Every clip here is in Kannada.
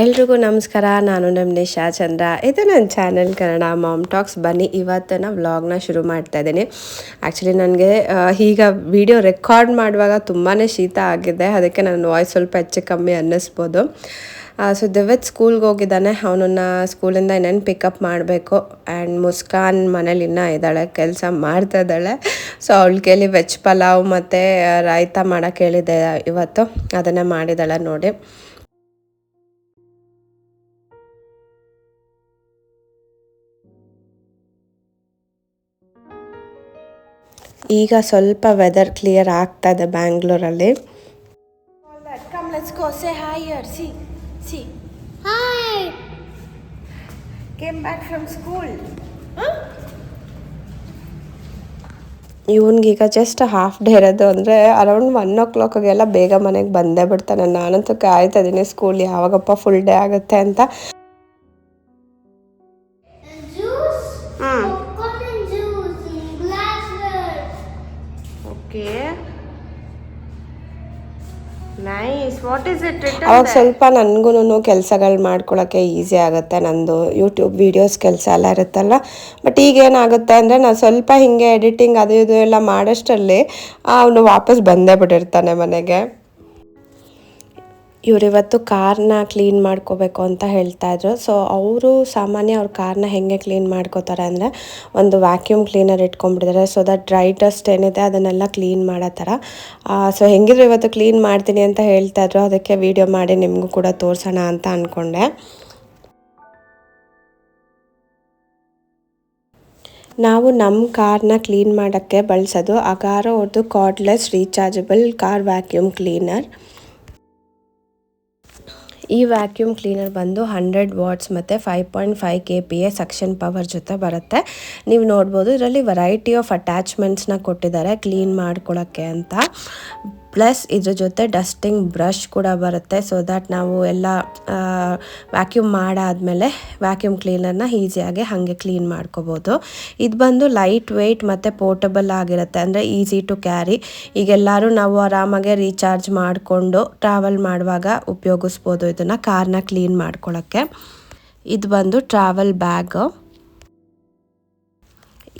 ಎಲ್ರಿಗೂ ನಮಸ್ಕಾರ, ನಾನು ನಮ್ಮ ನಿಶಾ ಚಂದ್ರ. ಇದು ನನ್ನ ಚಾನೆಲ್ ಕನ್ನಡ ಮಾಮ್ ಟಾಕ್ಸ್. ಬನ್ನಿ, ಇವತ್ತಿನ ವ್ಲಾಗ್ನ ಶುರು ಮಾಡ್ತಾ ಇದ್ದೀನಿ. ಆ್ಯಕ್ಚುಲಿ ನನಗೆ ಈಗ ವಿಡಿಯೋ ರೆಕಾರ್ಡ್ ಮಾಡುವಾಗ ತುಂಬಾ ಶೀತ ಆಗಿದೆ. ಅದಕ್ಕೆ ನನ್ನ ವಾಯ್ಸ್ ಸ್ವಲ್ಪ ಹೆಚ್ಚು ಕಮ್ಮಿ ಅನ್ನಿಸ್ಬೋದು. ಸೊ ದಿವತ್ ಸ್ಕೂಲ್ಗೆ ಹೋಗಿದ್ದಾನೆ. ಅವನನ್ನು ಸ್ಕೂಲಿಂದ ಇನ್ನೇನು ಪಿಕಪ್ ಮಾಡಬೇಕು. ಆ್ಯಂಡ್ ಮುಸ್ಕಾನ್ ಮನೇಲಿ ಇನ್ನೂ ಇದ್ದಾಳೆ, ಕೆಲಸ ಮಾಡ್ತಾ ಇದ್ದಾಳೆ. ಸೊ ಅವಳ ಕೈಲಿ ವೆಜ್ ಪಲಾವ್ ಮತ್ತು ರಾಯ್ತ ಮಾಡೋಕ್ಕೆ ಹೇಳಿದ್ದೆ ಇವತ್ತು. ಅದನ್ನೇ ಮಾಡಿದ್ದಾಳೆ ನೋಡಿ. ಈಗ ಸ್ವಲ್ಪ ವೆದರ್ ಕ್ಲಿಯರ್ ಆಗ್ತಾ ಇದೆ ಬ್ಯಾಂಗ್ಳೂರಲ್ಲಿ Come, let's go. Say hi here. See, see. Hi. Came back from school. ಇವನಿಗೀಗ ಜಸ್ಟ್ ಹಾಫ್ ಡೇ ಇರೋದು ಅಂದರೆ ಅರೌಂಡ್ ಒನ್ ಓ ಕ್ಲಾಕ್ಗೆಲ್ಲ ಬೇಗ ಮನೆಗೆ ಬಂದೇ ಬಿಡ್ತಾನೆ ನಾನಂತೂ ಕಾಯ್ತಾ ಇದ್ದೀನಿ ಸ್ಕೂಲ್ ಯಾವಾಗಪ್ಪ ಫುಲ್ ಡೇ ಆಗುತ್ತೆ ಅಂತ ನೈಸ್ ವಾಟ್ ಇಸ್ ಇಟ್ ಅವಾಗ ಸ್ವಲ್ಪ ನನಗೂ ಕೆಲಸಗಳು ಮಾಡ್ಕೊಳ್ಳೋಕ್ಕೆ ಈಸಿ ಆಗುತ್ತೆ. ನಂದು ಯೂಟ್ಯೂಬ್ ವೀಡಿಯೋಸ್ ಕೆಲಸ ಎಲ್ಲ ಇರುತ್ತಲ್ಲ. ಬಟ್ ಈಗ ಏನಾಗುತ್ತೆ ಅಂದರೆ ನಾನು ಸ್ವಲ್ಪ ಹಿಂಗೆ ಎಡಿಟಿಂಗ್ ಅದು ಇದು ಎಲ್ಲ ಮಾಡೋಷ್ಟರಲ್ಲಿ ಅವನು ವಾಪಸ್ ಬಂದೇ ಬಿಟ್ಟಿರ್ತಾನೆ ಮನೆಗೆ. ಇವರಿವತ್ತು ಕಾರ್ನ ಕ್ಲೀನ್ ಮಾಡ್ಕೋಬೇಕು ಅಂತ ಹೇಳ್ತಾ ಇದ್ರು. ಸೊ ಅವರು ಸಾಮಾನ್ಯ ಅವ್ರ ಕಾರ್ನ ಹೆಂಗೆ ಕ್ಲೀನ್ ಮಾಡ್ಕೋತಾರೆ ಅಂದರೆ ಒಂದು ವ್ಯಾಕ್ಯೂಮ್ ಕ್ಲೀನರ್ ಇಟ್ಕೊಂಡ್ಬಿಟ್ಟಿದ್ದಾರೆ ಸೊ ದಟ್ ಡ್ರೈ ಡಸ್ಟ್ ಏನಿದೆ ಅದನ್ನೆಲ್ಲ ಕ್ಲೀನ್ ಮಾಡೋ ಥರ ಸೊ ಹೆಂಗಿದ್ರು ಇವತ್ತು ಕ್ಲೀನ್ ಮಾಡ್ತೀನಿ ಅಂತ ಹೇಳ್ತಾ ಇದ್ರು. ಅದಕ್ಕೆ ವೀಡಿಯೋ ಮಾಡಿ ನಿಮಗೂ ಕೂಡ ತೋರಿಸೋಣ ಅಂತ ಅಂದ್ಕೊಂಡೆ ನಾವು ನಮ್ಮ ಕಾರ್ನ ಕ್ಲೀನ್ ಮಾಡೋಕ್ಕೆ ಬಳಸೋದು, ಅಗಾರೋ ಅವ್ರದ್ದು cordless rechargeable car vacuum cleaner ಈ ವ್ಯಾಕ್ಯೂಮ್ ಕ್ಲೀನರ್ ಬಂದು ಹಂಡ್ರೆಡ್ ವಾಟ್ಸ್ ಮತ್ತು five point five K P A suction power ಜೊತೆ ಬರುತ್ತೆ. ನೀವು ನೋಡ್ಬೋದು, ಇದರಲ್ಲಿ ವೆರೈಟಿ ಆಫ್ ಅಟ್ಯಾಚ್ಮೆಂಟ್ಸ್ನ ಕೊಟ್ಟಿದ್ದಾರೆ ಕ್ಲೀನ್ ಮಾಡ್ಕೊಳ್ಳೋಕ್ಕೆ ಅಂತ. ಪ್ಲಸ್ ಇದ್ರ ಜೊತೆ ಡಸ್ಟಿಂಗ್ ಬ್ರಷ್ ಕೂಡ ಬರುತ್ತೆ. ಸೊ ದ್ಯಾಟ್ ನಾವು ಎಲ್ಲ ವ್ಯಾಕ್ಯೂಮ್ ಮಾಡಾದಮೇಲೆ ವ್ಯಾಕ್ಯೂಮ್ ಕ್ಲೀನರ್ನ ಈಸಿಯಾಗಿ ಹಾಗೆ ಕ್ಲೀನ್ ಮಾಡ್ಕೋಬೋದು. ಇದು ಬಂದು ಲೈಟ್ ವೆಯ್ಟ್ ಮತ್ತು ಪೋರ್ಟಬಲ್ ಆಗಿರುತ್ತೆ. ಅಂದರೆ ಈಸಿ ಟು ಕ್ಯಾರಿ ಈಗೆಲ್ಲರೂ ನಾವು ಆರಾಮಾಗೆ ರೀಚಾರ್ಜ್ ಮಾಡಿಕೊಂಡು ಟ್ರಾವೆಲ್ ಮಾಡುವಾಗ ಉಪಯೋಗಿಸ್ಬೋದು ಇದನ್ನು ಕಾರ್ನ ಕ್ಲೀನ್ ಮಾಡ್ಕೊಳ್ಳೋಕ್ಕೆ ಇದು ಬಂದು ಟ್ರಾವೆಲ್ ಬ್ಯಾಗ್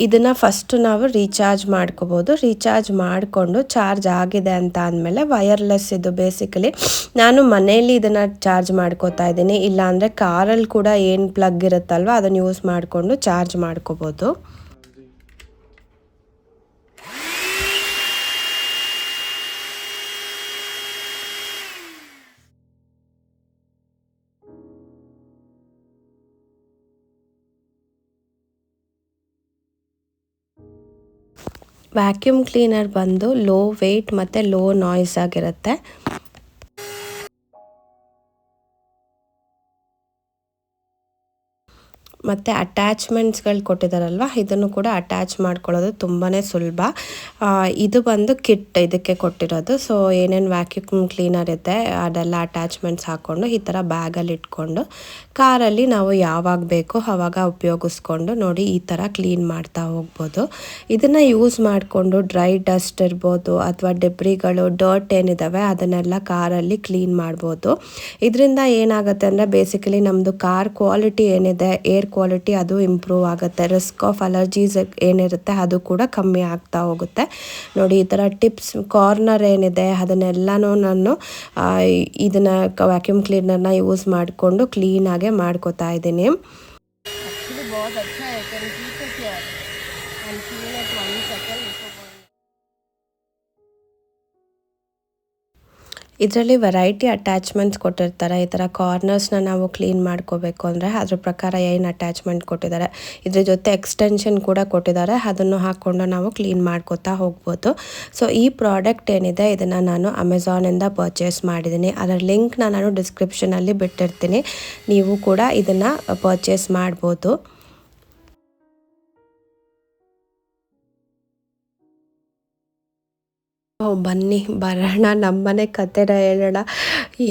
ಇದನ್ನು ಫಸ್ಟ್ ನಾವು ರೀಚಾರ್ಜ್ ಮಾಡ್ಕೋಬೋದು. ರೀಚಾರ್ಜ್ ಮಾಡಿಕೊಂಡು ಚಾರ್ಜ್ ಆಗಿದೆ ಅಂತ ಅಂದಮೇಲೆ ವಯರ್ಲೆಸ್ ಇದು ಬೇಸಿಕಲಿ ನಾನು ಮನೆಯಲ್ಲಿ ಇದನ್ನು ಚಾರ್ಜ್ ಮಾಡ್ಕೋತಾ ಇದ್ದೀನಿ. ಇಲ್ಲಾಂದರೆ ಕಾರಲ್ಲಿ ಕೂಡ ಏನು ಪ್ಲಗ್ ಇರುತ್ತಲ್ವ ಅದನ್ನು ಯೂಸ್ ಮಾಡಿಕೊಂಡು ಚಾರ್ಜ್ ಮಾಡ್ಕೋಬೋದು. ವ್ಯಾಕ್ಯೂಮ್ ಕ್ಲೀನರ್ ಬಂದು ಲೋ ವೆಯ್ಟ್ ಮತ್ತು ಲೋ ನಾಯ್ಸ್ ಆಗಿರುತ್ತೆ. ಮತ್ತು ಅಟ್ಯಾಚ್ಮೆಂಟ್ಸ್ಗಳು ಕೊಟ್ಟಿದ್ದಾರಲ್ವ? ಇದನ್ನು ಕೂಡ ಅಟ್ಯಾಚ್ ಮಾಡ್ಕೊಳ್ಳೋದು ತುಂಬಾ ಸುಲಭ. ಇದು ಬಂದು ಕಿಟ್ ಇದಕ್ಕೆ ಕೊಟ್ಟಿರೋದು. ಸೊ ಏನೇನು ವ್ಯಾಕ್ಯೂಮ್ ಕ್ಲೀನರ್ ಇದೆ, ಅದೆಲ್ಲ ಅಟ್ಯಾಚ್ಮೆಂಟ್ಸ್ ಹಾಕ್ಕೊಂಡು ಈ ಥರ ಬ್ಯಾಗಲ್ಲಿ ಇಟ್ಕೊಂಡು ಕಾರಲ್ಲಿ ನಾವು ಯಾವಾಗ ಬೇಕೋ ಆವಾಗ ಉಪಯೋಗಿಸ್ಕೊಂಡು ನೋಡಿ ಈ ಥರ ಕ್ಲೀನ್ ಮಾಡ್ತಾ ಹೋಗ್ಬೋದು. ಇದನ್ನು ಯೂಸ್ ಮಾಡಿಕೊಂಡು ಡ್ರೈ ಡಸ್ಟ್ ಇರ್ಬೋದು, ಅಥವಾ ಡೆಬ್ರಿಗಳು ಡರ್ಟ್ ಏನಿದ್ದಾವೆ ಅದನ್ನೆಲ್ಲ ಕಾರಲ್ಲಿ ಕ್ಲೀನ್ ಮಾಡ್ಬೋದು. ಇದರಿಂದ ಏನಾಗುತ್ತೆ ಅಂದರೆ ಬೇಸಿಕಲಿ ನಮ್ಮದು ಕಾರ್ ಕ್ವಾಲಿಟಿ ಏನಿದೆ ಏರ್ ಕ್ವಾಲಿಟಿ ಅದು ಇಂಪ್ರೂವ್ ಆಗುತ್ತೆ. ರಿಸ್ಕ್ ಆಫ್ ಅಲರ್ಜೀಸ್ ಏನಿರುತ್ತೆ ಅದು ಕೂಡ ಕಮ್ಮಿ ಆಗ್ತಾ ಹೋಗುತ್ತೆ. ನೋಡಿ, ಈ ಥರ ಟಿಪ್ಸ್ ಕಾರ್ನರ್ ಏನಿದೆ ಅದನ್ನೆಲ್ಲನೂ ನಾನು ಇದನ್ನು ವ್ಯಾಕ್ಯೂಮ್ ಕ್ಲೀನರ್ನ ಯೂಸ್ ಮಾಡಿಕೊಂಡು ಕ್ಲೀನಾಗೆ ಮಾಡ್ಕೋತಾ ಇದ್ದೀನಿ. ಇದರಲ್ಲಿ ವೆರೈಟಿ ಅಟ್ಯಾಚ್ಮೆಂಟ್ಸ್ ಕೊಟ್ಟಿರ್ತಾರೆ. ಈ ಥರ ಕಾರ್ನರ್ಸ್ನ ನಾವು ಕ್ಲೀನ್ ಮಾಡ್ಕೋಬೇಕು ಅಂದರೆ ಅದ್ರ ಪ್ರಕಾರ ಏನು ಅಟ್ಯಾಚ್ಮೆಂಟ್ ಕೊಟ್ಟಿದ್ದಾರೆ. ಇದ್ರ ಜೊತೆ ಎಕ್ಸ್ಟೆನ್ಷನ್ ಕೂಡ ಕೊಟ್ಟಿದ್ದಾರೆ. ಅದನ್ನು ಹಾಕ್ಕೊಂಡು ನಾವು ಕ್ಲೀನ್ ಮಾಡ್ಕೋತಾ ಹೋಗ್ಬೋದು. ಸೊ ಈ ಪ್ರಾಡಕ್ಟ್ ಏನಿದೆ, ಇದನ್ನು ನಾನು ಅಮೆಝಾನಿಂದ ಪರ್ಚೇಸ್ ಮಾಡಿದ್ದೀನಿ. ಅದರ ಲಿಂಕ್ನ ನಾನು ಡಿಸ್ಕ್ರಿಪ್ಷನಲ್ಲಿ ಬಿಟ್ಟಿರ್ತೀನಿ. ನೀವು ಕೂಡ ಇದನ್ನು ಪರ್ಚೇಸ್ ಮಾಡ್ಬೋದು. ಬನ್ನಿ, ಬರೋಣ. ನಮ್ಮನೆ ಕತೆನ ಹೇಳೋಣ.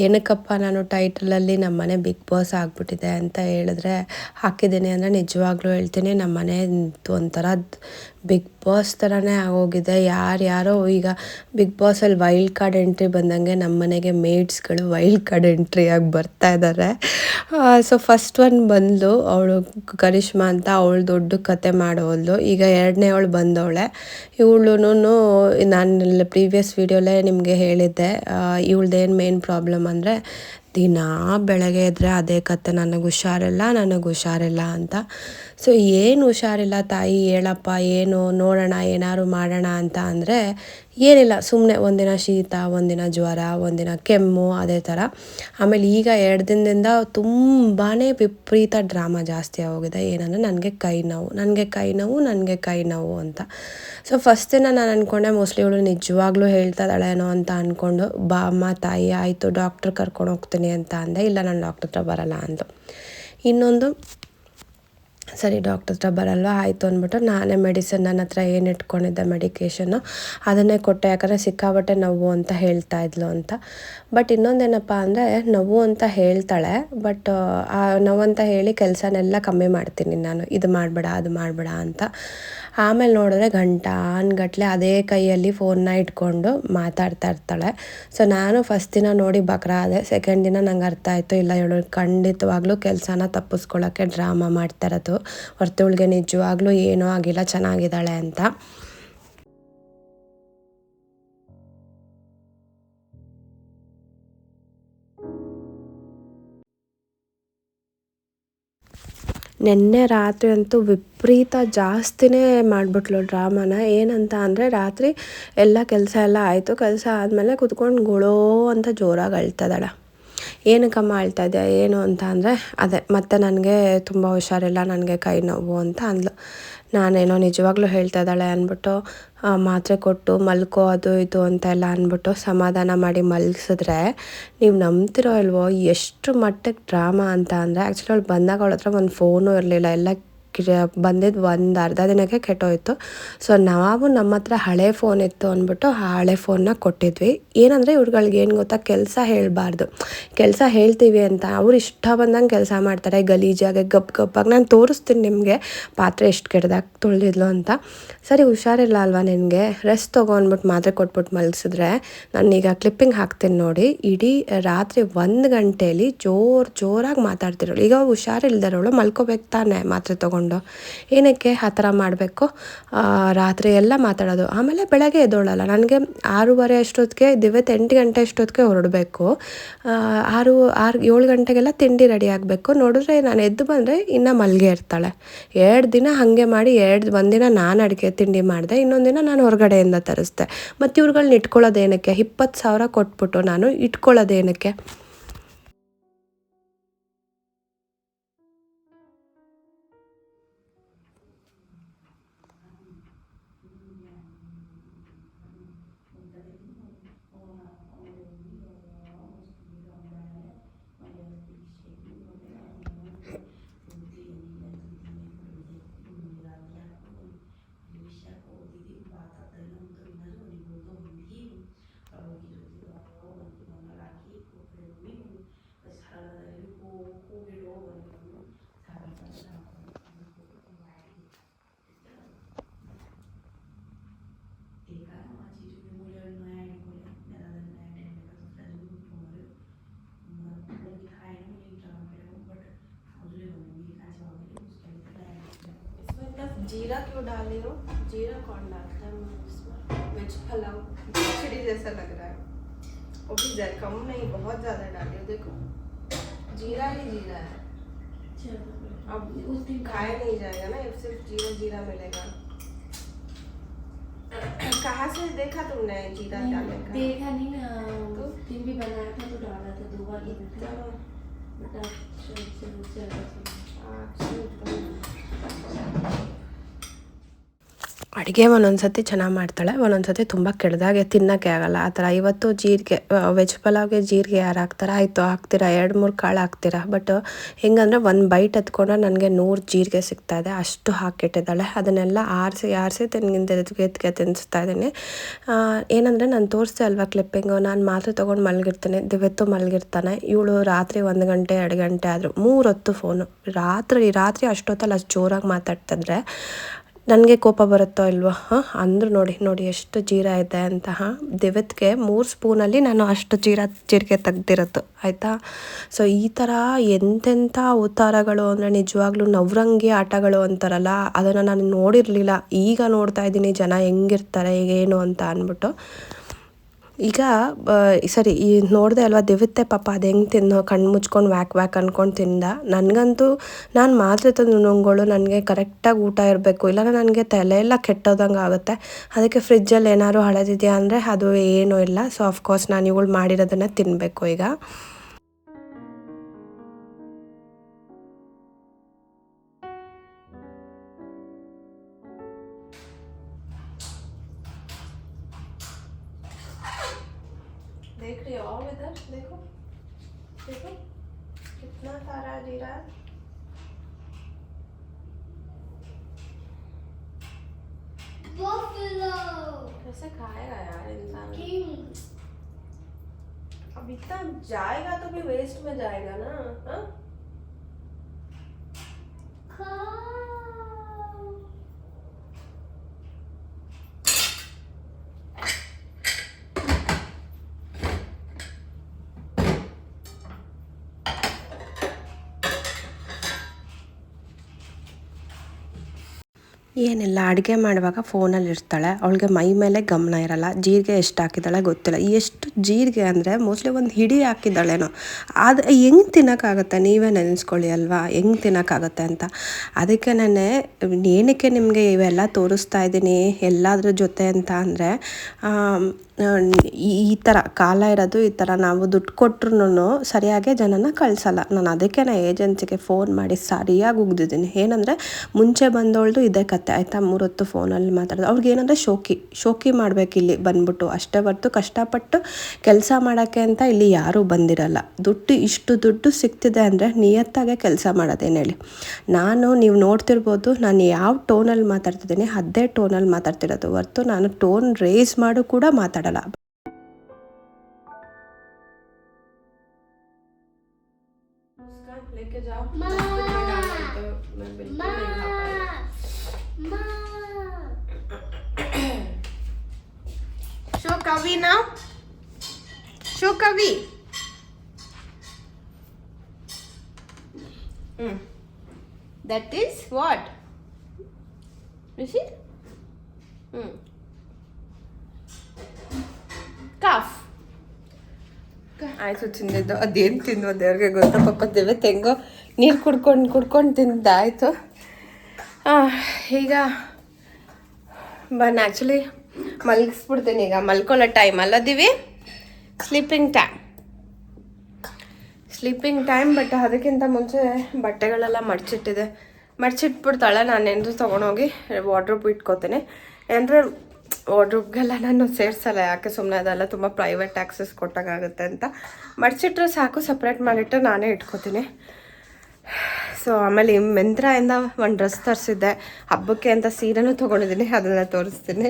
ಏನಕ್ಕಪ್ಪ ನಾನು ಟೈಟಲಲ್ಲಿ ನಮ್ಮನೆ ಬಿಗ್ ಬಾಸ್ ಆಗಿಬಿಟ್ಟಿದೆ ಅಂತ ಹೇಳಿದ್ರೆ ಹಾಕಿದ್ದೀನಿ ಅಂದರೆ ನಿಜವಾಗ್ಲೂ ಹೇಳ್ತೀನಿ. ನಮ್ಮನೆ ಒಂಥರ ಬಿಗ್ ಬಾಸ್ ಥರನೇ ಆಗೋಗಿದೆ. ಯಾರ್ಯಾರೋ ಈಗ ಬಿಗ್ ಬಾಸಲ್ಲಿ ವೈಲ್ಡ್ ಕಾರ್ಡ್ ಎಂಟ್ರಿ ಬಂದಂಗೆ ನಮ್ಮ ಮನೆಗೆ ಮೇಡ್ಸ್ಗಳು ವೈಲ್ಡ್ ಕಾರ್ಡ್ ಎಂಟ್ರಿಯಾಗಿ ಬರ್ತಾ ಇದ್ದಾರೆ ಸೊ ಫಸ್ಟ್ ಒನ್ ಬಂದಳು ಅವಳು ಕರಿಷ್ಮಾ ಅಂತ ಅವಳು ದೊಡ್ಡ ಕತೆ ಮಾಡೋಳು ಈಗ ಎರಡನೇ ಅವಳು ಬಂದವಳೆ. ಇವಳು ನಾನು ಪ್ರೀವಿಯಸ್ ವೀಡಿಯೋಲೇ ನಿಮಗೆ ಹೇಳಿದ್ದೆ. ಇವಳ್ದೇನು ಮೇನ್ ಪ್ರಾಬ್ಲಮ್ ಅಂದರೆ ದಿನಾ ಬೆಳಗ್ಗೆ ಇದ್ದರೆ ಅದೇ ಕತೆ, ನನಗೆ ಹುಷಾರಿಲ್ಲ ನನಗೆ ಹುಷಾರಿಲ್ಲ ಅಂತ. ಸೊ ಏನು ಹುಷಾರಿಲ್ಲ ತಾಯಿ, ಹೇಳಪ್ಪ, ಏನು ನೋಡೋಣ, ಏನಾದ್ರು ಮಾಡೋಣ ಅಂತ ಅಂದರೆ ಏನಿಲ್ಲ ಸುಮ್ಮನೆ ಒಂದಿನ ಶೀತ, ಒಂದಿನ ಜ್ವರ, ಒಂದಿನ ಕೆಮ್ಮು, ಅದೇ ಥರ. ಆಮೇಲೆ ಈಗ ಎರಡು ದಿನದಿಂದ ತುಂಬಾ ವಿಪರೀತ ಡ್ರಾಮಾ ಜಾಸ್ತಿ ಆಗೋಗಿದೆ. ಏನಂದರೆ ನನಗೆ ಕೈ ನೋವು, ನನಗೆ ಕೈ ನೋವು, ನನಗೆ ಕೈ ನೋವು ಅಂತ. ಸೊ ಫಸ್ಟ್ ದಿನ ನಾನು ಅಂದ್ಕೊಂಡೆ ಮೋಸ್ಟ್ಲಿ ಇವಳು ನಿಜವಾಗ್ಲೂ ಹೇಳ್ತಾ ಇದ್ದಾಳೇನೋ ಅಂತ ಅಂದ್ಕೊಂಡು ಬಾ ಅಮ್ಮ, ತಾಯಿ, ಆಯಿತು ಡಾಕ್ಟ್ರ್ ಕರ್ಕೊಂಡು ಹೋಗ್ತೀನಿ ಅಂತ ಅಂದೆ. ಇಲ್ಲ, ನಾನು ಡಾಕ್ಟ್ರ್ ಹತ್ರ ಬರಲ್ಲ ಅಂದು ಇನ್ನೊಂದು ಸರಿ ಡಾಕ್ಟರ್ ಹತ್ರ ಬರಲ್ವಾ? ಆಯಿತು ಅಂದ್ಬಿಟ್ಟು ನಾನೇ ಮೆಡಿಸನ್ ನನ್ನ ಹತ್ರ ಏನು ಇಟ್ಕೊಂಡಿದ್ದೆ ಮೆಡಿಕೇಷನ್ನು ಅದನ್ನೇ ಕೊಟ್ಟೆ. ಯಾಕಂದರೆ ಸಿಕ್ಕಾಬಟ್ಟೆ ನೋವು ಅಂತ ಹೇಳ್ತಾ ಇದ್ಲು ಅಂತ. ಬಟ್ ಇನ್ನೊಂದೇನಪ್ಪ ಅಂದರೆ, ನೋವು ಅಂತ ಹೇಳ್ತಾಳೆ ಬಟ್ ಆ ನೋವು ಅಂತ ಹೇಳಿ ಕೆಲಸನೆಲ್ಲ ಕಮ್ಮಿ ಮಾಡ್ತೀನಿ ನಾನು. ಇದು ಮಾಡಬೇಡ, ಅದು ಮಾಡಬೇಡ ಅಂತ. ಆಮೇಲೆ ನೋಡಿದ್ರೆ ಗಂಟಾನ್ಗಟ್ಲೆ ಅದೇ ಕೈಯಲ್ಲಿ ಫೋನ್ನ ಇಟ್ಕೊಂಡು ಮಾತಾಡ್ತಾ ಇರ್ತಾಳೆ. ಸೊ ನಾನು ಫಸ್ಟ್ ದಿನ ನೋಡಿ ಬಕ್ರ ಆದೆ. ಸೆಕೆಂಡ್ ದಿನ ನಂಗೆ ಅರ್ಥ ಆಯಿತು. ಇಲ್ಲ ಇವಳು ಖಂಡಿತವಾಗ್ಲೂ ಕೆಲಸನ ತಪ್ಪಿಸ್ಕೊಳ್ಳೋಕ್ಕೆ ಡ್ರಾಮಾ ಮಾಡ್ತಾ ಇರೋದು. ಹೊರ್ತು ಇವಳಿಗೆ ನಿಜವಾಗ್ಲೂ ಏನೂ ಆಗಿಲ್ಲ, ಚೆನ್ನಾಗಿದ್ದಾಳೆ ಅಂತ. ನಿನ್ನೆ ರಾತ್ರಿ ಅಂತೂ ವಿಪರೀತ ಜಾಸ್ತಿನೇ ಮಾಡಿಬಿಟ್ಲು ಡ್ರಾಮಾನ. ಏನಂತ ಅಂದರೆ ರಾತ್ರಿ ಎಲ್ಲ ಕೆಲಸ ಎಲ್ಲ ಆಯಿತು. ಕೆಲಸ ಆದಮೇಲೆ ಕುತ್ಕೊಂಡು ಗುಳೋ ಅಂತ ಜೋರಾಗಿ ಅಳ್ತದಳ ಏನಕ್ಕಮ್ಮ ಅಳ್ತಾ ಇದೆಯಾ? ಏನು ಅಂತ ಅಂದರೆ ಅದೇ, ಮತ್ತೆ ನನಗೆ ತುಂಬ ಹುಷಾರಿಲ್ಲ, ನನಗೆ ಕೈ ನೋವು ಅಂತ ಅಂದ್ಲು. ನಾನೇನೋ ನಿಜವಾಗ್ಲೂ ಹೇಳ್ತಾ ಇದ್ದಾಳೆ ಅಂದ್ಬಿಟ್ಟು ಮಾತ್ರೆ ಕೊಟ್ಟು ಮಲ್ಕೋ, ಅದು ಇದು ಅಂತ ಎಲ್ಲ ಅಂದ್ಬಿಟ್ಟು ಸಮಾಧಾನ ಮಾಡಿ ಮಲಗಿಸಿದ್ರೆ ನೀವು ನಂಬ್ತಿರೋ ಇಲ್ವೋ? ಎಷ್ಟು ಮಟ್ಟಕ್ಕೆ ಡ್ರಾಮಾ ಅಂತ ಅಂದರೆ ಆ್ಯಕ್ಚುಲಿ ಅವಳು ಬಂದಾಗ ಅವಳ ಹತ್ರ ಒಂದು ಫೋನು ಇರಲಿಲ್ಲ. ಎಲ್ಲ ಬಂದಿದ್ದು ಒಂದು ಅರ್ಧ ದಿನಕ್ಕೆ ಕೆಟ್ಟೋಯ್ತು. ಸೊ ನಾವು ನಮ್ಮ ಹತ್ರ ಹಳೆ ಫೋನ್ ಇತ್ತು ಅಂದ್ಬಿಟ್ಟು ಆ ಹಳೆ ಫೋನ್ನ ಕೊಟ್ಟಿದ್ವಿ. ಏನಂದರೆ ಇವ್ರುಗಳಿಗೆ ಏನು ಗೊತ್ತಾ, ಕೆಲಸ ಹೇಳಬಾರ್ದು. ಕೆಲಸ ಹೇಳ್ತೀವಿ ಅಂತ. ಅವ್ರು ಇಷ್ಟ ಬಂದಂಗೆ ಕೆಲಸ ಮಾಡ್ತಾರೆ. ಗಲೀಜಾಗೆ ಗಪ್ ಗಪ್ಪಾಗಿ ನಾನು ತೋರಿಸ್ತೀನಿ ನಿಮಗೆ. ಪಾತ್ರೆ ಎಷ್ಟು ಕೆಡ್ದಾಗ ತೊಳೆದಿದ್ಲು ಅಂತ. ಸರಿ, ಹುಷಾರಿಲ್ಲ ಅಲ್ವಾ ನಿನಗೆ? ರೆಸ್ಟ್ ತೊಗೋ ಅಂದ್ಬಿಟ್ಟು ಮಾತ್ರೆ ಕೊಟ್ಬಿಟ್ಟು ಮಲಗಿಸಿದ್ರೆ. ನಾನೀಗ ಕ್ಲಿಪ್ಪಿಂಗ್ ಹಾಕ್ತೀನಿ ನೋಡಿ. ಇಡೀ ರಾತ್ರಿ ಒಂದು ಗಂಟೆಯಲ್ಲಿ ಜೋರು ಜೋರಾಗಿ ಮಾತಾಡ್ತಿರೋಳು. ಈಗ ಹುಷಾರಿಲ್ದಿರೋಳು, ಮಲ್ಕೋಬೇಕು ತಾನೆ ಮಾತ್ರೆ ತೊಗೊಂಡು. ಏನಕ್ಕೆ ಆ ಥರ ಮಾಡಬೇಕು? ರಾತ್ರಿ ಎಲ್ಲ ಮಾತಾಡೋದು. ಆಮೇಲೆ ಬೆಳಗ್ಗೆ ಎದ್ದೋಳಲ್ಲ. ನನಗೆ ಆರೂವರೆ ಅಷ್ಟೊತ್ತಿಗೆ ದಿವತ್ತು ಎಂಟು ಗಂಟೆ ಅಷ್ಟೊತ್ತಿಗೆ ಹೊರಡಬೇಕು. ಆರು ಆರು, ಏಳು ಗಂಟೆಗೆಲ್ಲ ತಿಂಡಿ ರೆಡಿ ಆಗಬೇಕು. ನೋಡಿದ್ರೆ ನಾನು ಎದ್ದು ಬಂದರೆ ಇನ್ನು ಮಲ್ಗೆ ಇರ್ತಾಳೆ. ಎರಡು ದಿನ ಹಾಗೆ ಮಾಡಿ, ಎರಡು ಒಂದಿನ ನಾನು ಅಡುಗೆ ತಿಂಡಿ ಮಾಡಿದೆ. ಇನ್ನೊಂದು ದಿನ ನಾನು ಹೊರಗಡೆಯಿಂದ ತರಿಸ್ದೆ. ಮತ್ತು ಇವ್ರುಗಳ್ನ ಇಟ್ಕೊಳ್ಳೋದೇನಕ್ಕೆ? ಇಪ್ಪತ್ತು ಸಾವಿರ ಕೊಟ್ಬಿಟ್ಟು ನಾನು ಇಟ್ಕೊಳ್ಳೋದೇನಕ್ಕೆ? जीरा क्यों डाले हो? जीरा कौन डालता है वेज पुलाव खिचड़ी जैसा लग रहा है। वो भी ज़्यादा कम नहीं बहुत ज़्यादा डाली हो देखो। जीरा ही जीरा है। अब खाया नहीं जाएगा ना अब सिर्फ़ जीरा जीरा मिलेगा। कहाँ से देखा तुमने जीरा डालने का? देखा नहीं ना। तो? उस दिन भी बनाया था तो डाला था दो बार चलो, चल अच्छा, ಅಡುಗೆ ಒಂದೊಂದು ಸತಿ ಚೆನ್ನಾಗಿ ಮಾಡ್ತಾಳೆ ಒಂದೊಂದು ಸತಿ ತುಂಬ ಕೆಡ್ದಾಗೆ ತಿನ್ನೋಕ್ಕೆ ಆಗಲ್ಲ. ಆ ಥರ ಇವತ್ತು ಜೀರಿಗೆ ವೆಜ್ ಪಲಾವ್ಗೆ ಜೀರಿಗೆ ಯಾರು ಹಾಕ್ತಾರ? ಆಯಿತು, ಹಾಕ್ತೀರಾ? ಎರಡು ಮೂರು ಕಾಳು ಹಾಕ್ತೀರಾ? ಬಟ್ ಹೆಂಗಂದ್ರೆ ಒಂದು ಬೈಟ್ ಹತ್ಕೊಂಡ್ರೆ ನನಗೆ ನೂರು ಜೀರಿಗೆ ಸಿಗ್ತಾ ಇದೆ. ಅಷ್ಟು ಹಾಕಿಟ್ಟಿದ್ದಾಳೆ. ಅದನ್ನೆಲ್ಲ ಆರಿಸಿ ಆರಿಸಿ ತೆನಗಿಂದ ಎದ್ಗೆ ಎದ್ಗೆ ತಿನ್ನಿಸ್ತಾ ಇದ್ದೀನಿ ಏನಂದರೆ ನಾನು ತೋರಿಸ್ದೆ ಅಲ್ವಾ ಕ್ಲಿಪ್ಪಿಂಗು ನಾನು ಮಾತ್ರೆ ತೊಗೊಂಡು ಮಲಗಿರ್ತೀನಿ. ದಿವತ್ತು ಮಲಗಿರ್ತಾನೆ. ಇವಳು ರಾತ್ರಿ ಒಂದು ಗಂಟೆ, ಎರಡು ಗಂಟೆ ಆದರೂ ಮೂರು ಹೊತ್ತು ಫೋನು ರಾತ್ರಿ ರಾತ್ರಿ ಅಷ್ಟೊತ್ತಲ್ಲಿ ಅಷ್ಟು ಜೋರಾಗಿ ಮಾತಾಡ್ತಿದ್ರೆ ನನಗೆ ಕೋಪ ಬರುತ್ತೋ ಇಲ್ವೋ? ಹಾಂ, ಅಂದರು ನೋಡಿ ನೋಡಿ ಎಷ್ಟು ಜೀರ ಇದೆ ಅಂತ, ಹಾಂ. ದಿವತ್ಗೆ ಮೂರು ಸ್ಪೂನಲ್ಲಿ ನಾನು ಅಷ್ಟು ಜೀರ, ಜೀರಿಗೆ ತೆಗ್ದಿರೋದು, ಆಯಿತಾ? ಸೊ ಈ ಥರ ಎಂತೆಂಥ ಅವತಾರಗಳು ಅಂದರೆ ನಿಜವಾಗ್ಲೂ ನವರಂಗಿ ಆಟಗಳು ಅಂತಾರಲ್ಲ, ಅದನ್ನು ನಾನು ನೋಡಿರಲಿಲ್ಲ. ಈಗ ನೋಡ್ತಾ ಇದ್ದೀನಿ ಜನ ಹೆಂಗಿರ್ತಾರೆ ಏನು ಅಂತ ಅಂದ್ಬಿಟ್ಟು. ಈಗ ಸರಿ ಈ ನೋಡಿದೆ ಅಲ್ವಾ ದಿವತ್ತೆ ಪಾಪ ಅದು ಹೆಂಗೆ ತಿನ್ನೋ ಕಣ್ಣು ಮುಚ್ಕೊಂಡು ವ್ಯಾಕ್ ವ್ಯಾಕ್ ಅನ್ಕೊಂಡು ತಿಂದ, ನನಗಂತೂ ನಾನು ಮಾತ್ರೆ ತಂದು ನುಂಗೋಳು ನನಗೆ ಕರೆಕ್ಟಾಗಿ ಊಟ ಇರಬೇಕು. ಇಲ್ಲಾಂದ್ರೆ ನನಗೆ ತಲೆ ಎಲ್ಲ ಕೆಟ್ಟೋದಂಗೆ ಆಗುತ್ತೆ. ಅದಕ್ಕೆ ಫ್ರಿಜ್ಜಲ್ಲಿ ಏನಾದ್ರು ಹಳದಿದೆಯಾ ಅಂದರೆ ಅದು ಏನೂ ಇಲ್ಲ. ಸೊ ಅಫ್ಕೋರ್ಸ್ ನಾನು ಇವಳು ಮಾಡಿರೋದನ್ನು ತಿನ್ನಬೇಕು ಈಗ. कैसे खाएगा यार इंसान? अब इतना जाएगा तो भी वेस्ट में जाएगा ना हाँ? ಏನಿಲ್ಲ, ಅಡುಗೆ ಮಾಡುವಾಗ ಫೋನಲ್ಲಿ ಇರ್ತಾಳೆ ಅವಳಿಗೆ ಮೈ ಮೇಲೆ ಗಮನ ಇರಲ್ಲ. ಜೀರಿಗೆ ಎಷ್ಟು ಹಾಕಿದ್ದಾಳೆ ಗೊತ್ತಿಲ್ಲ. ಎಷ್ಟು ಜೀರಿಗೆ ಅಂದರೆ ಮೋಸ್ಟ್ಲಿ ಒಂದು ಹಿಡಿ ಹಾಕಿದ್ದಾಳೇನೋ. ಅದು ಹೆಂಗೆ ತಿನ್ನೋಕ್ಕಾಗತ್ತೆ? ನೀವೇ ನೆನೆಸ್ಕೊಳ್ಳಿ ಅಲ್ವಾ? ಹೆಂಗೆ ತಿನ್ನೋಕ್ಕಾಗತ್ತೆ ಅಂತ. ಅದಕ್ಕೆ ನಾನೇ, ಏನಕ್ಕೆ ನಿಮಗೆ ಇವೆಲ್ಲ ತೋರಿಸ್ತಾ ಇದ್ದೀನಿ? ಎಲ್ಲದ್ರ ಜೊತೆ ಅಂತ ಅಂದರೆ ಈ ಥರ ಕಾಲ ಇರೋದು, ಈ ಥರ ನಾವು ದುಡ್ಡು ಕೊಟ್ರು ಸರಿಯಾಗಿ ಜನನ ಕಳಿಸಲ್ಲ. ನಾನು ಅದಕ್ಕೆ ನಾನು ಏಜೆನ್ಸಿಗೆ ಫೋನ್ ಮಾಡಿ ಸರಿಯಾಗಿ ಉಗ್ದಿದ್ದೀನಿ. ಏನಂದರೆ, ಮುಂಚೆ ಬಂದವಳ್ದು ಇದೇ ಕತೆ, ಆಯಿತಾ? ಮೂರೊತ್ತು ಫೋನಲ್ಲಿ ಮಾತಾಡೋದು. ಅವ್ಳಿಗೆ ಏನಂದರೆ, ಶೋಕಿ ಶೋಕಿ ಮಾಡಬೇಕು ಇಲ್ಲಿ ಬಂದ್ಬಿಟ್ಟು. ಅಷ್ಟೇ ಹೊರ್ತು ಕಷ್ಟಪಟ್ಟು ಕೆಲಸ ಮಾಡೋಕ್ಕೆ ಅಂತ ಇಲ್ಲಿ ಯಾರೂ ಬಂದಿರಲ್ಲ. ದುಡ್ಡು, ಇಷ್ಟು ದುಡ್ಡು ಸಿಗ್ತಿದೆ ಅಂದರೆ ನಿಯತ್ತಾಗೆ ಕೆಲಸ ಮಾಡೋದೇನು ಹೇಳಿ? ನಾನು, ನೀವು ನೋಡ್ತಿರ್ಬೋದು, ನಾನು ಯಾವ ಟೋನಲ್ಲಿ ಮಾತಾಡ್ತಿದ್ದೀನಿ, ಅದೇ ಟೋನಲ್ಲಿ ಮಾತಾಡ್ತಿರೋದು. ಹೊರ್ತು ನಾನು ಟೋನ್ ರೇಸ್ ಮಾಡು ಕೂಡ ألعب लेके जाओ। तो मैं। बिल्कुल नहीं खा पाई। शो कवि ना। शो कवि। हम्म। that is what? Is it? hmm ಆಯ್ತು, ತಿಂದಿದ್ದು. ಅದೇನು ತಿಂದು ದೇವ್ರಿಗೆ ಗೊತ್ತಾ? ಪಾಪ ದೇವೆ ತೆಂಗೋ ನೀರು ಕುಡ್ಕೊಂಡು ಕುಡ್ಕೊಂಡು ತಿಂದಾಯಿತು ಈಗ ಬನ್ ಆ್ಯಕ್ಚುಲಿ ಮಲಗಿಸ್ಬಿಡ್ತೀನಿ ಈಗ. ಮಲ್ಕೊಳ್ಳೋ time ಅಲ್ಲದಿವಿ? Sleeping time sleeping time but ಅದಕ್ಕಿಂತ ಮುಂಚೆ ಬಟ್ಟೆಗಳೆಲ್ಲ ಮಡ್ಚಿಟ್ಟಿದೆ. ಮಡ್ಚಿಟ್ಬಿಡ್ತಾಳೆ. ನಾನೇನು ತೊಗೊಂಡೋಗಿ ವಾಡ್ರೂಪ್ ಇಟ್ಕೋತೀನಿ. ಅಂದರೆ ವಾರ್ಡ್ರೋಬ್ಗೆಲ್ಲ ನಾನು ಸೇರಿಸಲ್ಲ, ಯಾಕೆ ಸುಮ್ಮನೆ ಅದೆಲ್ಲ ತುಂಬ ಪ್ರೈವೇಟ್ ಟ್ಯಾಕ್ಸಸ್ ಕೊಟ್ಟಾಗುತ್ತೆ ಅಂತ. ಮಡಿಸಿಟ್ರೆ ಸಾಕು ಸಪ್ರೇಟ್ ಮಾಡಿಟ್ಟು ನಾನೇ ಇಟ್ಕೋತೀನಿ. ಸೊ ಆಮೇಲೆ ಮಿಂತ್ರಾಯಿಂದ ಒಂದು ಡ್ರೆಸ್ ತರಿಸಿದ್ದೆ. ಹಬ್ಬಕ್ಕೆ ಅಂತ ಸೀರೆನೂ ತೊಗೊಂಡಿದ್ದೀನಿ ಅದನ್ನು ತೋರಿಸ್ತೀನಿ.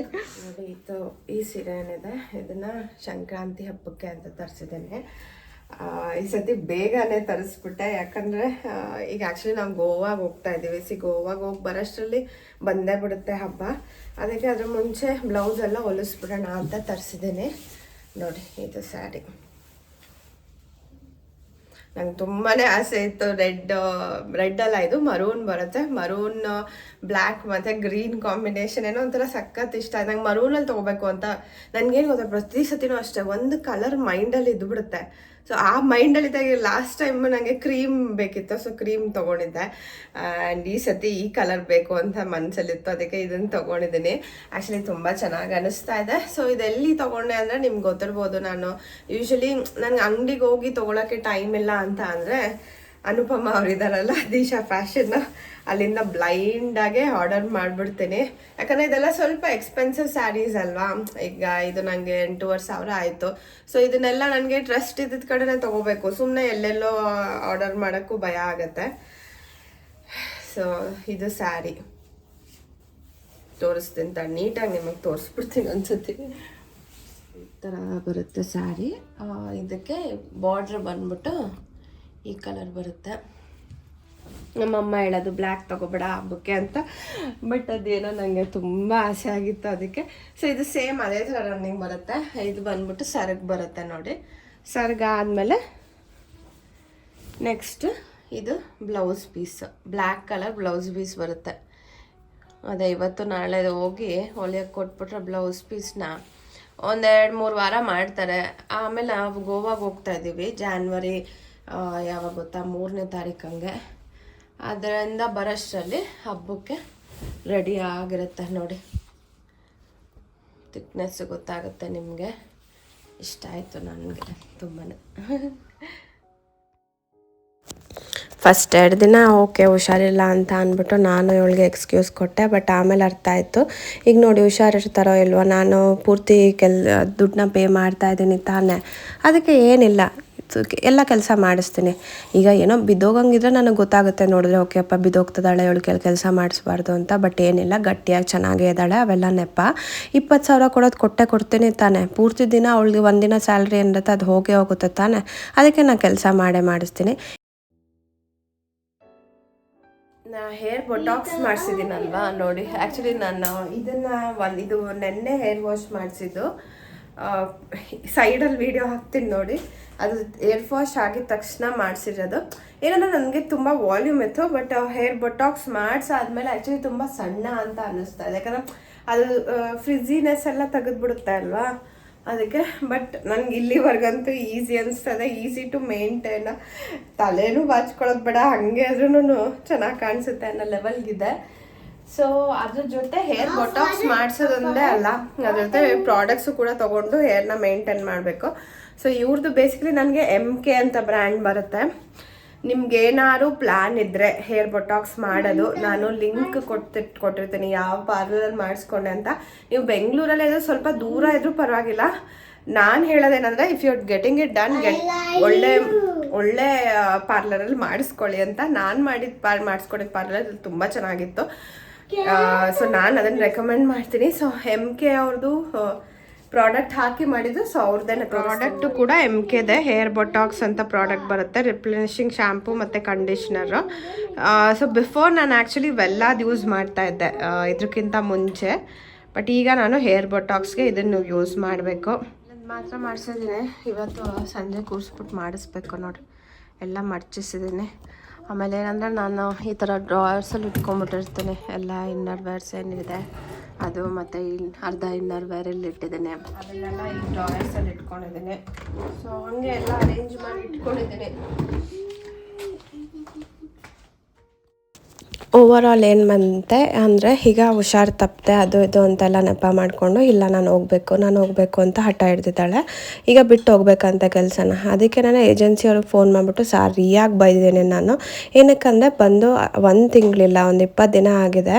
ಇದು ಈ ಸೀರೆ ಏನಿದೆ, ಇದನ್ನು ಸಂಕ್ರಾಂತಿ ಹಬ್ಬಕ್ಕೆ ಅಂತ ತರಿಸಿದ್ದೇನೆ. ಈ ಸತಿ ಬೇಗನೆ ತರಿಸ್ಬಿಟ್ಟೆ. ಯಾಕಂದರೆ ಈಗ ಆ್ಯಕ್ಚುಲಿ ನಾವು ಗೋವಾಗೆ ಹೋಗ್ತಾ ಇದ್ದೀವಿ. ಸಿ ಗೋವಾಗೆ ಹೋಗಿ ಬರೋಷ್ಟರಲ್ಲಿ ಬಂದೇ ಬಿಡುತ್ತೆ ಹಬ್ಬ. ಅದಕ್ಕೆ ಅದ್ರ ಮುಂಚೆ ಬ್ಲೌಸ್ ಎಲ್ಲ ಹೊಲಿಸ್ಬಿಡೋಣ ಅಂತ ತರಿಸಿದ್ದೀನಿ. ನೋಡಿ, ಇದು ಸ್ಯಾರಿ ನಂಗೆ ತುಂಬಾ ಆಸೆ ಇತ್ತು. ರೆಡ್ ರೆಡ್ ಅಲ್ಲ ಇದು ಮರೂನ್ ಬರುತ್ತೆ. ಮರೂನ್ ಬ್ಲ್ಯಾಕ್ ಮತ್ತು ಗ್ರೀನ್ ಕಾಂಬಿನೇಷನ್ ಏನೋ ಒಂಥರ ಸಖತ್ ಇಷ್ಟ. ಆಯ್ತು ನಂಗೆ ಮರೂನಲ್ಲಿ ತೊಗೋಬೇಕು ಅಂತ ನನಗೇನು ಗೊತ್ತಾ, ಪ್ರತಿ ಸತಿನೂ ಅಷ್ಟೇ. ಒಂದು ಕಲರ್ ಮೈಂಡಲ್ಲಿ ಇದ್ಬಿಡುತ್ತೆ. ಸೊ ಆ ಮೈಂಡಲ್ಲಿ ಇದ್ದಾಗ ಲಾಸ್ಟ್ ಟೈಮ್ ನನಗೆ ಕ್ರೀಮ್ ಬೇಕಿತ್ತು. ಸೊ ಕ್ರೀಮ್ ತೊಗೊಂಡಿದ್ದೆ. ಆ್ಯಂಡ್ ಈ ಸತಿ ಈ ಕಲರ್ ಬೇಕು ಅಂತ ಮನಸ್ಸಲ್ಲಿತ್ತು ಅದಕ್ಕೆ ಇದನ್ನು ತೊಗೊಂಡಿದ್ದೀನಿ. ಆ್ಯಕ್ಚುಲಿ ತುಂಬ ಚೆನ್ನಾಗಿ ಅನಿಸ್ತಾ ಇದೆ. ಸೊ ಇದೆಲ್ಲಿ ತೊಗೊಂಡೆ ಅಂದರೆ ನಿಮ್ಗೆ ಗೊತ್ತಿರ್ಬೋದು. ನಾನು ಯೂಶ್ವಲಿ ನನಗೆ ಅಂಗಡಿಗೆ ಹೋಗಿ ತೊಗೊಳಕ್ಕೆ ಟೈಮ್ ಇಲ್ಲ ಅಂತ ಅಂದರೆ ಅನುಪಮ ಅವರಿದ್ದಾರಲ್ಲ, ದಿಶಾ ಫ್ಯಾಷನ್ ಅಲ್ಲಿಂದ ಬ್ಲೈಂಡಾಗೆ ಆರ್ಡರ್ ಮಾಡಿಬಿಡ್ತೀನಿ. ಯಾಕಂದರೆ ಇದೆಲ್ಲ ಸ್ವಲ್ಪ ಎಕ್ಸ್ಪೆನ್ಸಿವ್ ಸ್ಯಾರೀಸ್ ಅಲ್ವಾ? ಈಗ ಇದು ನನಗೆ ಎಂಟೂವರೆ ಸಾವಿರ ಆಯಿತು. ಸೊ ಇದನ್ನೆಲ್ಲ ನನಗೆ ಟ್ರಸ್ಟ್ ಇದ್ದಿದ್ದ ಕಡೆನೇ ತೊಗೋಬೇಕು. ಸುಮ್ಮನೆ ಎಲ್ಲೆಲ್ಲೋ ಆರ್ಡರ್ ಮಾಡೋಕ್ಕೂ ಭಯ ಆಗುತ್ತೆ. ಸೊ ಇದು ಸ್ಯಾರಿ ತೋರಿಸ್ತೀನಿ ತ ನೀಟಾಗಿ ನಿಮಗೆ ತೋರಿಸ್ಬಿಡ್ತೀನಿ ಅನ್ಸುತ್ತೆ ಈ ಥರ ಬರುತ್ತೆ ಸ್ಯಾರಿ ಇದಕ್ಕೆ ಬಾರ್ಡ್ರ್ ಬಂದ್ಬಿಟ್ಟು ಈ ಕಲರ್ ಬರುತ್ತೆ. ನಮ್ಮಮ್ಮ ಹೇಳೋದು ಬ್ಲ್ಯಾಕ್ ತಗೋಬೇಡ ಹಬ್ಬಕ್ಕೆ ಅಂತ. ಬಟ್ ಅದೇನೋ ನನಗೆ ತುಂಬ ಆಸೆ ಆಗಿತ್ತು ಅದಕ್ಕೆ. ಸೊ ಇದು ಸೇಮ್ ಅದೇ ಥರ ರನ್ನಿಂಗ್ ಬರುತ್ತೆ. ಇದು ಬಂದ್ಬಿಟ್ಟು ಸರ್ಗ್ ಬರುತ್ತೆ ನೋಡಿ. ಸರ್ಗ ಆದಮೇಲೆ ನೆಕ್ಸ್ಟ್ ಇದು blouse piece black colour blouse piece ಬರುತ್ತೆ. ಅದೇ ಇವತ್ತು ನಾಳೆ ಹೋಗಿ ಹೊಲಿಯಕ್ಕೆ ಕೊಟ್ಬಿಟ್ರೆ ಬ್ಲೌಸ್ ಪೀಸ್ನ ಒಂದೆರಡು ಮೂರು ವಾರ ಮಾಡ್ತಾರೆ. ಆಮೇಲೆ ನಾವು ಗೋವಾಗೆ ಹೋಗ್ತಾ ಇದ್ದೀವಿ. ಜಾನ್ವರಿ ಯಾವಾಗ ಗೊತ್ತಾ? ಮೂರನೇ ತಾರೀಕು ಹಂಗೆ. ಅದರಿಂದ ಬರೋಷ್ಟರಲ್ಲಿ ಹಬ್ಬಕ್ಕೆ ರೆಡಿ ಆಗಿರುತ್ತೆ ನೋಡಿ. ತಿಕ್ನೆಸ್ ಗೊತ್ತಾಗುತ್ತೆ ನಿಮಗೆ. ಇಷ್ಟ ಆಯಿತು ನನಗೆ ತುಂಬಾ ಫಸ್ಟ್ ಎರಡು ದಿನ ಓಕೆ, ಹುಷಾರಿಲ್ಲ ಅಂತ ಅಂದ್ಬಿಟ್ಟು ನಾನು ಇವಳಿಗೆ ಎಕ್ಸ್ಕ್ಯೂಸ್ ಕೊಟ್ಟೆ ಬಟ್ ಆಮೇಲೆ ಅರ್ಥ ಆಯಿತು. ಈಗ ನೋಡಿ ಹುಷಾರಿರ್ತಾರೋ ಇಲ್ವೋ, ನಾನು ಪೂರ್ತಿ ಕೆಲ್, ದುಡ್ಡನ್ನ ಪೇ ಮಾಡ್ತಾ ಇದ್ದೀನಿ ತಾನೇ. ಅದಕ್ಕೆ ಏನಿಲ್ಲ. ಎಲ್ಲ ಕೆಲಸ ಮಾಡಿಸ್ತೀನಿ. ಈಗ ಏನೋ ಬಿದ್ದೋಗಂಗಿದ್ರೆ ನನಗೆ ಗೊತ್ತಾಗುತ್ತೆ ನೋಡಿದ್ರೆ, ಓಕೆ ಅಪ್ಪ ಬಿದ್ದೋಗ್ತದಾಳೆ ಅವಳು ಕೆಲ, ಕೆಲಸ ಮಾಡಿಸ್ಬಾರ್ದು ಅಂತ, ಬಟ್ ಏನಿಲ್ಲ, ಗಟ್ಟಿಯಾಗಿ ಚೆನ್ನಾಗೇ ಇದ್ದಾಳೆ, ಅವೆಲ್ಲ ನೆಪ. ಇಪ್ಪತ್ತು ಸಾವಿರ ಕೊಡೋದು ಕೊಟ್ಟೆ ಕೊಡ್ತೀನಿ ತಾನೆ. ಪೂರ್ತಿ ದಿನ ಅವಳಿಗೆ ಒಂದಿನ ಸ್ಯಾಲ್ರಿ ಏನಿರುತ್ತೆ ಅದು ಹೋಗೇ ಹೋಗುತ್ತೆ ತಾನೆ. ಅದಕ್ಕೆ ನಾನು ಕೆಲಸ ಮಾಡೇ ಮಾಡಿಸ್ತೀನಿ. ನಾ ಹೇರ್ ಬೊಟಾಕ್ಸ್ ಮಾಡಿಸಿದ್ದೀನಲ್ವಾ, ನೋಡಿ. ಆ್ಯಕ್ಚುಲಿ ನಾನು ಇದನ್ನು ಒಂದು, ಇದು ನೆನ್ನೆ ಹೇರ್ ವಾಶ್ ಮಾಡಿಸಿದ್ದು. ಸೈಡಲ್ಲಿ ವೀಡಿಯೋ ಹಾಕ್ತೀನಿ ನೋಡಿ. ಅದು ಏರ್ ವಾಶ್ ಆಗಿದ ತಕ್ಷಣ ಮಾಡಿಸಿರೋದು. ಏನಂದ್ರೆ ನನಗೆ ತುಂಬ ವಾಲ್ಯೂಮ್ ಇತ್ತು ಬಟ್ ಹೇರ್ ಬೊಟಾಕ್ಸ್ ಮಾಡಿಸಾದ್ಮೇಲೆ ಆ್ಯಕ್ಚುಲಿ ತುಂಬ ಸಣ್ಣ ಅಂತ ಅನ್ನಿಸ್ತಾ ಇದೆ. ಯಾಕಂದ್ರೆ ಅದು ಫ್ರಿಜಿನೆಸ್ ಎಲ್ಲ ತೆಗೆದ್ಬಿಡುತ್ತೆ ಅಲ್ವಾ? ಅದಕ್ಕೆ ಬಟ್ ನನಗೆ ಇಲ್ಲಿವರೆಗಂತೂ ಈಸಿ ಅನಿಸ್ತದೆ ಈಸಿ ಟು ಮೇಂಟೈನ್ ತಲೆನೂ ಬಾಚ್ಕೊಳ್ಳೋದು ಬೇಡ, ಹಾಗೆ ಆದ್ರೂ ಚೆನ್ನಾಗಿ ಕಾಣಿಸುತ್ತೆ ಅನ್ನೋ ಲೆವೆಲ್ಗಿದೆ ಸೊ ಅದ್ರ ಜೊತೆ ಹೇರ್ ಬೊಟಾಕ್ಸ್ ಮಾಡಿಸೋದೊಂದೇ ಅಲ್ಲ. ಅದ್ರ ಜೊತೆ ಪ್ರಾಡಕ್ಟ್ಸು ಕೂಡ ತೊಗೊಂಡು ಹೇರ್ನ ಮೇಂಟೈನ್ ಮಾಡಬೇಕು. ಸೊ ಇವ್ರದ್ದು ಬೇಸಿಕಲಿ ನನಗೆ ಎಂ ಕೆ ಅಂತ ಬ್ರ್ಯಾಂಡ್ ಬರುತ್ತೆ. ನಿಮ್ಗೆ ಏನಾದ್ರು ಪ್ಲಾನ್ ಇದ್ರೆ ಹೇರ್ ಬೊಟಾಕ್ಸ್ ಮಾಡೋದು. ನಾನು ಲಿಂಕ್ ಕೊಟ್ಟಿ ಕೊಟ್ಟಿರ್ತೀನಿ. ಯಾವ ಪಾರ್ಲರಲ್ಲಿ ಮಾಡಿಸ್ಕೊಂಡೆ ಅಂತ. ನೀವು ಬೆಂಗಳೂರಲ್ಲಿ ಇದ್ರೆ ಸ್ವಲ್ಪ ದೂರ ಇದ್ರೂ ಪರವಾಗಿಲ್ಲ. ನಾನು ಹೇಳೋದೇನಂದ್ರೆ if you getting it done get ಒಳ್ಳೆ ಒಳ್ಳೆ ಪಾರ್ಲರಲ್ಲಿ ಮಾಡಿಸ್ಕೊಳ್ಳಿ ಅಂತ. ನಾನು ಮಾಡಿದ ಪಾರ್ ಮಾಡಿಸ್ಕೊಂಡಿದ್ದ ಪಾರ್ಲರ್ ತುಂಬ ಚೆನ್ನಾಗಿತ್ತು. ಸೊ ನಾನು ಅದನ್ನು ರೆಕಮೆಂಡ್ ಮಾಡ್ತೀನಿ. ಸೊ ಎಂ ಕೆ ಅವ್ರದ್ದು ಪ್ರಾಡಕ್ಟ್ ಹಾಕಿ ಮಾಡಿದ್ದು ಸೊ ಅವ್ರದ್ದೇನೆ ಪ್ರಾಡಕ್ಟ್ ಕೂಡ ಎಂ ದೇ ಹೇರ್ ಬೊಟಾಕ್ಸ್ ಅಂತ ಪ್ರಾಡಕ್ಟ್ ಬರುತ್ತೆ. ರಿಪ್ಲೆನಿಶಿಂಗ್ ಶಾಂಪೂ ಮತ್ತು ಕಂಡೀಷ್ನರು ಸೊ ಬಿಫೋರ್ ನಾನು ಆ್ಯಕ್ಚುಲಿ ವೆಲ್ಲಾದ್ ಯೂಸ್ ಮಾಡ್ತಾ ಇದ್ದೆ ಇದಕ್ಕಿಂತ ಮುಂಚೆ. ಬಟ್ ಈಗ ನಾನು ಹೇರ್ ಬೊಟಾಕ್ಸ್ಗೆ ಇದನ್ನು ಯೂಸ್ ಮಾಡಬೇಕು. ಮಾತ್ರ ಮಾಡಿಸಿದ್ದೀನಿ. ಇವತ್ತು ಸಂಜೆ ಕೂರಿಸ್ಬಿಟ್ಟು ಮಾಡಿಸ್ಬೇಕು ನೋಡಿ ಎಲ್ಲ ಮಡ್ಚಿಸಿದ್ದೀನಿ ಆಮೇಲೆ ಏನಂದರೆ ನಾನು ಈ ಥರ ಡ್ರಾಯರ್ಸಲ್ಲಿ ಇಟ್ಕೊಂಡ್ಬಿಟ್ಟಿರ್ತೀನಿ ಎಲ್ಲ ಇನ್ನರ್ ವೇರ್ಸ್ ಏನಿದೆ, ಅದು ಮತ್ತು ಈ ಅರ್ಧ ಇನ್ನರ್ ವೇರಲ್ಲಿ ಇಟ್ಟಿದ್ದೀನಿ. ಅದನ್ನೆಲ್ಲ ಈ ಡ್ರಾಯರ್ಸಲ್ಲಿ ಇಟ್ಕೊಂಡಿದ್ದೀನಿ. ಸೊ ಹಂಗೆ ಎಲ್ಲ ಅರೇಂಜ್ ಮಾಡಿ ಇಟ್ಕೊಂಡಿದ್ದೀನಿ. ಓವರ್ ಆಲ್ ಏನು ಬಂತೆ ಅಂದರೆ ಈಗ ಹುಷಾರು ತಪ್ಪದೆ ಅದು ಇದು ಅಂತೆಲ್ಲ ನೆಪ ಮಾಡಿಕೊಂಡು, ಇಲ್ಲ ನಾನು ಹೋಗಬೇಕು ನಾನು ಹೋಗಬೇಕು ಅಂತ ಹಠ ಹಿಡ್ದಿದ್ದಾಳೆ. ಈಗ ಬಿಟ್ಟು ಹೋಗ್ಬೇಕಂತ ಕೆಲಸನ. ಅದಕ್ಕೆ ನಾನು ಏಜೆನ್ಸಿಯವ್ರಿಗೆ ಫೋನ್ ಮಾಡಿಬಿಟ್ಟು ಸರಿಯಾಗಿ ಬೈದಿದ್ದೀನಿ ನಾನು. ಏನಕ್ಕಂದರೆ, ಬಂದು ಒಂದು ತಿಂಗಳಿಲ್ಲ, ಒಂದು ಇಪ್ಪತ್ತು ದಿನ ಆಗಿದೆ.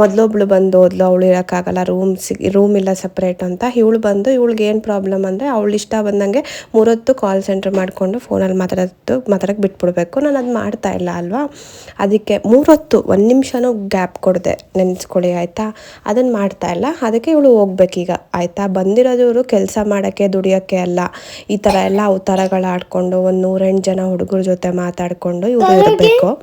ಮೊದಲೊಬ್ಳು ಬಂದು ಹೋದ್ಲು ಅವಳು ಇರೋಕ್ಕಾಗಲ್ಲ ರೂಮ್ ಸಿಗ್ ರೂಮ್ ಇಲ್ಲ ಸಪ್ರೇಟ್ ಅಂತ. ಇವಳು ಬಂದು, ಇವಳಿಗೆ ಏನು ಪ್ರಾಬ್ಲಮ್ ಅಂದರೆ, ಅವಳು ಇಷ್ಟ ಬಂದಂಗೆ ಮೂರೊತ್ತು ಕಾಲ್ ಸೆಂಟ್ರ್ ಮಾಡಿಕೊಂಡು ಫೋನಲ್ಲಿ ಮಾತಾಡೋದು ಮಾತಾಡೋಕ್ಕೆ ಬಿಟ್ಬಿಡ್ಬೇಕು. ನಾನು ಅದು ಮಾಡ್ತಾ ಇಲ್ಲ ಅಲ್ವಾ? ಅದಕ್ಕೆ ಮೂರೊತ್ತು ಒಂದು ನಿಮಿಷನೂ ಗ್ಯಾಪ್ ಕೊಡದೆ ನೆನೆಸ್ಕೊಳ್ಳಿ ಆಯಿತಾ? ಅದನ್ನು ಮಾಡ್ತಾ ಇಲ್ಲ. ಅದಕ್ಕೆ ಇವಳು ಹೋಗ್ಬೇಕೀಗ ಆಯಿತಾ? ಬಂದಿರೋದು ಕೆಲಸ ಮಾಡೋಕ್ಕೆ ದುಡಿಯೋಕ್ಕೆ ಅಲ್ಲ. ಈ ಥರ ಎಲ್ಲ ಅವತಾರಗಳು ಆಡ್ಕೊಂಡು ಒಂದು ನೂರೆಂಟು ಜನ ಹುಡುಗರ ಜೊತೆ ಮಾತಾಡಿಕೊಂಡು ಇವರು ಇರಬೇಕು.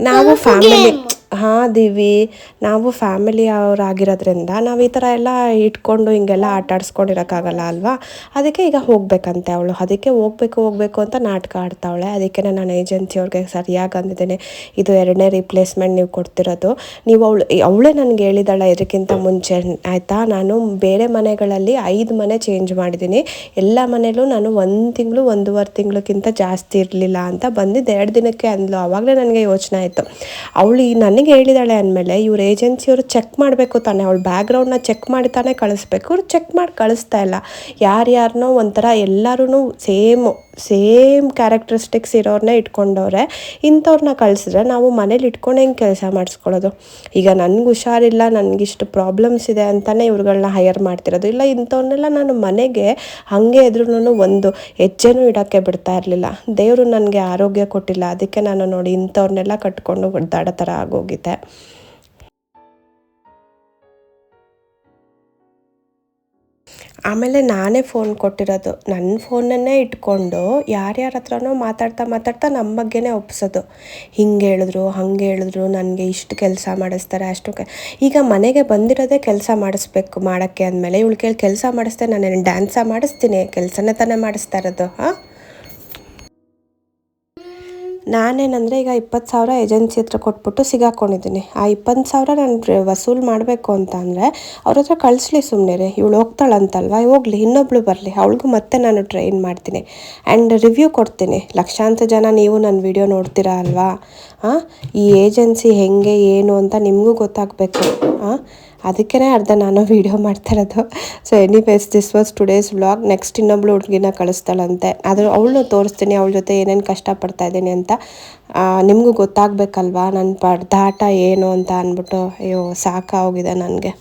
ನಾವು ಫ್ಯಾಮಿಲಿ ಹಾಂ ದಿವಿ, ನಾವು ಫ್ಯಾಮಿಲಿ ಅವರಾಗಿರೋದ್ರಿಂದ ನಾವು ಈ ಥರ ಎಲ್ಲ ಇಟ್ಕೊಂಡು ಹಿಂಗೆಲ್ಲ ಆಟ ಆಡಿಸ್ಕೊಂಡಿರೋಕ್ಕಾಗಲ್ಲ ಅಲ್ವಾ? ಅದಕ್ಕೆ ಈಗ ಹೋಗ್ಬೇಕಂತೆ ಅವಳು. ಅದಕ್ಕೆ ಹೋಗ್ಬೇಕು, ಹೋಗಬೇಕು ಅಂತ ನಾಟಕ ಆಡ್ತಾವಳೆ. ಅದಕ್ಕೆ ನಾನು ಏಜೆನ್ಸಿ ಅವ್ರಿಗೆ ಸರಿಯಾಗಿ ಅಂದಿದ್ದೇನೆ, ಇದು ಎರಡನೇ ರಿಪ್ಲೇಸ್ಮೆಂಟ್ ನೀವು ಕೊಡ್ತಿರೋದು. ನೀವು ಅವಳು, ಅವಳೇ ನನಗೆ ಹೇಳಿದಾಳೆ ಇದಕ್ಕಿಂತ ಮುಂಚೆ, ಆಯಿತಾ? ನಾನು ಬೇರೆ ಮನೆಗಳಲ್ಲಿ ಐದು ಮನೆ ಚೇಂಜ್ ಮಾಡಿದ್ದೀನಿ. ಎಲ್ಲ ಮನೇಲೂ ನಾನು ಒಂದು ತಿಂಗಳು, ಒಂದೂವರೆ ತಿಂಗಳಕ್ಕಿಂತ ಜಾಸ್ತಿ ಇರಲಿಲ್ಲ ಅಂತ ಬಂದಿದ್ದು ಎರಡು ದಿನಕ್ಕೆ ಅಂದ್ಲು. ಆವಾಗಲೇ ನನಗೆ ಯೋಚನೆ ಆಯಿತು. ಅವಳು ಈ ನನಗೆ ಹೇಳಿದಾಳೆ ಅಂದಮೇಲೆ ಇವ್ರ ಏಜೆನ್ಸಿಯವರು ಚೆಕ್ ಮಾಡಬೇಕು ತಾನೆ. ಅವಳ ಬ್ಯಾಕ್ಗ್ರೌಂಡ್ನ ಚೆಕ್ ಮಾಡಿ ತಾನೇ ಕಳಿಸ್ಬೇಕು. ಅವ್ರು ಚೆಕ್ ಮಾಡಿ ಕಳಿಸ್ತಾ ಇಲ್ಲ. ಯಾರ್ಯಾರನೋ ಒಂಥರ ಎಲ್ಲರೂ ಸೇಮು ಸೇಮ್ ಕ್ಯಾರೆಕ್ಟರಿಸ್ಟಿಕ್ಸ್ ಇರೋರನ್ನೇ ಇಟ್ಕೊಂಡವ್ರೆ ಇಂಥವ್ರನ್ನ ಕಳಿಸಿದ್ರೆ ನಾವು ಮನೇಲಿ ಇಟ್ಕೊಂಡು ಹೆಂಗೆ ಕೆಲಸ ಮಾಡಿಸ್ಕೊಳ್ಳೋದು? ಈಗ ನನಗೆ ಹುಷಾರಿಲ್ಲ ನನಗಿಷ್ಟು ಪ್ರಾಬ್ಲಮ್ಸ್ ಇದೆ ಅಂತಲೇ ಇವ್ರುಗಳನ್ನ ಹೈಯರ್ ಮಾಡ್ತಿರೋದು. ಇಲ್ಲ ಇಂಥವ್ರನ್ನೆಲ್ಲ ನಾನು ಮನೆಗೆ ಹಾಗೆ ಇದ್ರೂ ಒಂದು ಹೆಜ್ಜೆನೂ ಇಡೋಕ್ಕೆ ಬಿಡ್ತಾ ಇರಲಿಲ್ಲ. ದೇವರು ನನಗೆ ಆರೋಗ್ಯ ಕೊಟ್ಟಿಲ್ಲ, ಅದಕ್ಕೆ ನಾನು ನೋಡಿ ಇಂಥವ್ರನ್ನೆಲ್ಲ ಕಟ್ಕೊಂಡು ಒಡ್ದಾಡೋ ಥರ ಆಗೋಗಿದೆ. ಆಮೇಲೆ ನಾನೇ ಫೋನ್ ಕೊಟ್ಟಿರೋದು. ನನ್ನ ಫೋನನ್ನೇ ಇಟ್ಕೊಂಡು ಯಾರ್ಯಾರ ಹತ್ರನೋ ಮಾತಾಡ್ತಾ ಮಾತಾಡ್ತಾ ನಮ್ಮ ಬಗ್ಗೆನೇ ಒಪ್ಸೋದು. ಹಿಂಗೆ ಹೇಳಿದ್ರು, ಹಂಗೆ ಹೇಳಿದ್ರು, ನನಗೆ ಇಷ್ಟು ಕೆಲಸ ಮಾಡಿಸ್ತಾರೆ, ಅಷ್ಟು ಕೆ. ಈಗ ಮನೆಗೆ ಬಂದಿರೋದೇ ಕೆಲಸ ಮಾಡಿಸ್ಬೇಕು, ಮಾಡೋಕ್ಕೆ ಅಂದಮೇಲೆ ಇವಳು ಕೇಳಿ ಕೆಲಸ ಮಾಡಿಸ್ತೇನೆ ನಾನು ಡ್ಯಾನ್ಸ ಮಾಡಿಸ್ತೀನಿ, ಕೆಲಸನೇ ತಾನೇ ಮಾಡಿಸ್ತಾ ಇರೋದು, ಹಾಂ? ನಾನೇನಂದರೆ ಈಗ ಇಪ್ಪತ್ತು ಸಾವಿರ ಏಜೆನ್ಸಿ ಹತ್ರ ಕೊಟ್ಬಿಟ್ಟು ಸಿಗಾಕೊಂಡಿದ್ದೀನಿ. ಆ ಇಪ್ಪತ್ತು ಸಾವಿರ ನಾನು ವಸೂಲು ಮಾಡಬೇಕು ಅಂತ ಅಂದರೆ ಅವ್ರ ಹತ್ರ ಕಳಿಸ್ಲಿ ಸುಮ್ಮನೆ ರೀ ಇವಳು ಹೋಗ್ತಾಳಂತಲ್ವ? ಹೋಗ್ಲಿ, ಇನ್ನೊಬ್ಳು ಬರಲಿ. ಅವಳಿಗೂ ಮತ್ತೆ ನಾನು ಟ್ರೈನ್ ಮಾಡ್ತೀನಿ. ಆ್ಯಂಡ್ ರಿವ್ಯೂ ಕೊಡ್ತೀನಿ. ಲಕ್ಷಾಂತರ ಜನ ನೀವು ನನ್ನ ವಿಡಿಯೋ ನೋಡ್ತೀರಾ ಅಲ್ವಾ? ಹಾಂ ಈ ಏಜೆನ್ಸಿ ಹೆಂಗೆ, ಏನು ಅಂತ ನಿಮಗೂ ಗೊತ್ತಾಗಬೇಕು. ಹಾಂ ಅದಕ್ಕೇ ಅರ್ಧ ನಾನು ವೀಡಿಯೋ ಮಾಡ್ತಾ ಇರೋದು so anyways this was today's vlog next ಇನ್ನೊಬ್ಳು ಹುಡುಗಿನ ಕಳಿಸ್ತಾಳಂತೆ. ಆದರೂ ಅವಳು ತೋರಿಸ್ತೀನಿ, ಅವಳ ಜೊತೆ ಏನೇನು ಕಷ್ಟಪಡ್ತಾ ಇದ್ದೀನಿ ಅಂತ ನಿಮಗೂ ಗೊತ್ತಾಗಬೇಕಲ್ವಾ ನನ್ನ ಪಡ್ದಾಟ ಏನು ಅಂತ ಅಂದ್ಬಿಟ್ಟು. ಅಯ್ಯೋ ಸಾಕಾಗೋಗಿದೆ ನನಗೆ.